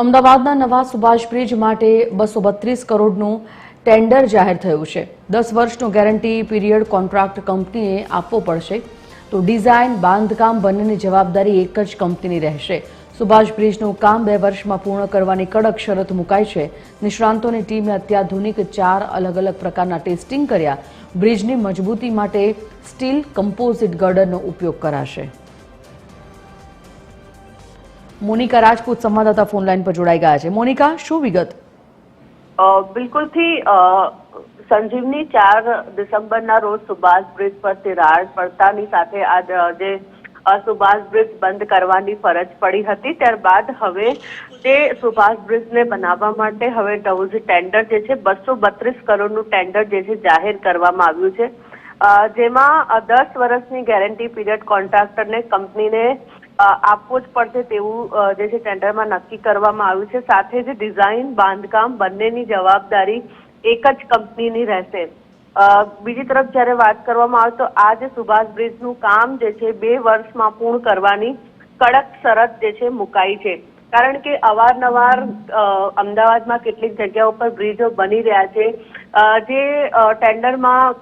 અમદાવાદના નવા સુભાષ બ્રિજ માટે બસો બત્રીસ કરોડનું ટેન્ડર જાહેર થયું છે. દસ વર્ષનો ગેરંટી પીરિયડ કોન્ટ્રાક્ટ કંપનીએ આપવો પડશે. તો ડિઝાઇન, બાંધકામ બંનેની જવાબદારી એક જ કંપનીની રહેશે. સુભાષ બ્રિજનું કામ બે વર્ષમાં પૂર્ણ કરવાની કડક શરત મુકાઈ છે. નિષ્ણાંતોની ટીમે અત્યાધુનિક ચાર અલગ અલગ પ્રકારના ટેસ્ટિંગ કર્યા. બ્રિજની મજબૂતી માટે સ્ટીલ કમ્પોઝિટ ગર્ડરનો ઉપયોગ કરાશે. મોનિકા રાજપૂત સંવાદદાતા ફોન લાઈન પર જોડાઈ ગયા છે. મોનિકા, શું વિગત? બિલકુલથી સંજીવની ચાર ડિસેમ્બરના રોજ સુભાષ બ્રિજ પર તિરાડ પડતાની સાથે આજે જે સુભાષ બ્રિજ બંધ કરવાની ફરજ પડી હતી, ત્યારબાદ હવે તે સુભાષ બ્રિજને બનાવવા માટે હવે નવું ટેન્ડર જે છે, બસો બત્રીસ કરોડનું ટેન્ડર જે છે, જાહેર કરવામાં આવ્યું છે. જેમાં દસ વર્ષની ગેરંટી પીરિયડ કોન્ટ્રાક્ટરને, કંપનીને આપવો જ પડશે તેવું જે છે ટેન્ડરમાં નક્કી કરવામાં આવ્યું છે. સાથે જ ડિઝાઇન, બાંધકામ બંનેની જવાબદારી એક જ કંપનીની રહેશે. બીજી તરફ જ્યારે વાત કરવામાં આવે તો આ જે સુભાષ બ્રિજનું કામ જે છે બે વર્ષમાં પૂર્ણ કરવાની કડક શરત જે છે મુકાઈ છે. કારણ કે અવારનવાર અમદાવાદમાં કેટલીક જગ્યાઓ પર બ્રિજો બની રહ્યા છે. જે ટેન્ડરમાં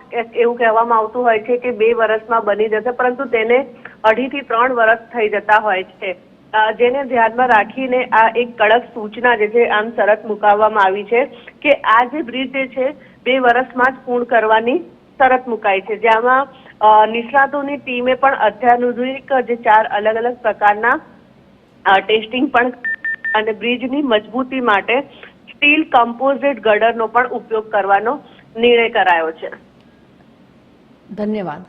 એવું કહેવામાં આવતું હોય છે કે બે વર્ષમાં બની જશે, પરંતુ તેને અઢીથી ત્રણ વર્ષ થઈ જતા હોય છે. જેને ધ્યાનમાં રાખીને આ એક કડક સૂચના જે છે, આમ શરત મુકાવવામાં આવી છે કે આ જે બ્રિજ જે છે, બે વર્ષમાં જ પૂર્ણ કરવાની શરત મુકાઈ છે. જેમાં નિષ્ણાતોની ટીમે પણ અત્યાધુનિક જે ચાર અલગ અલગ પ્રકારના ટેસ્ટિંગ પણ અને બ્રિજની મજબૂતી માટે સ્ટીલ કમ્પોઝિટ ગર્ડરનો પણ ઉપયોગ કરવાનો નિર્ણય કરાયો છે. ધન્યવાદ.